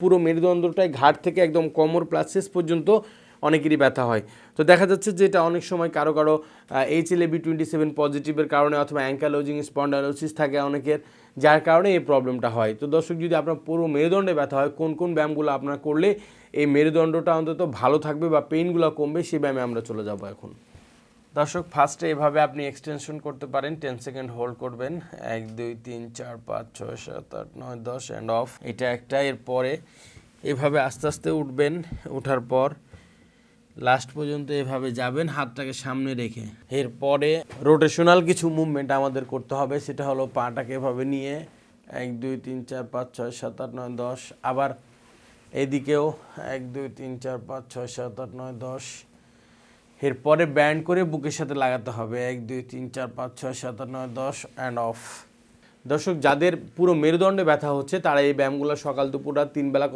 পুরো মেরুদণ্ডটাই ঘাট থেকে একদম কোমর প্লাস শেষ পর্যন্ত অনেকেরই ব্যথা হয়। তো দেখা যাচ্ছে যে এটা অনেক সময় কারও কারও H L B twenty seven পজিটিভের কারণে অথবা অ্যাঙ্কালোজিং স্পন্ডালোসিস থাকে অনেকের, যার কারণে এই প্রবলেমটা হয়। তো দর্শক, যদি আপনার পুরো মেরুদণ্ডে ব্যথা হয়, কোন কোন ব্যায়ামগুলো আপনার করলে এই মেরুদণ্ডটা অন্তত ভালো থাকবে বা পেইনগুলো কমবে সেই ব্যায়ামে আমরা চলে যাব এখন। দর্শক ফার্স্টে এভাবে আপনি এক্সটেনশন করতে পারেন। টেন সেকেন্ড হোল্ড করবেন। এক, দুই, তিন, চার, পাঁচ, ছয়, সাত, আট, নয়, দশ অ্যান্ড অফ এটা একটা, এরপরে এভাবে আস্তে আস্তে উঠবেন। ওঠার পর লাস্ট পর্যন্ত এভাবে যাবেন, হাতটাকে সামনে রেখে। এরপরে রোটেশনাল কিছু মুভমেন্ট আমাদের করতে হবে। সেটা হলো পাটাকে এভাবে নিয়ে এক, দুই, তিন, চার, পাঁচ, ছয়, সাত, আট, নয়, দশ। আবার এদিকেও এক, দুই, তিন, চার, পাঁচ, ছয়, সাত, আট, নয়, দশ। এরপরে ব্যান্ড করে বুকের সাথে লাগাতে হবে। এক, দুই, তিন, চার, পাঁচ, ছয়, সাত, আট, নয়, দশ অ্যান্ড অফ দর্শক, যাদের পুরো মেরুদণ্ডে ব্যথা হচ্ছে, তারা এই ব্যায়ামগুলো সকাল দুপুর আর তিন বেলা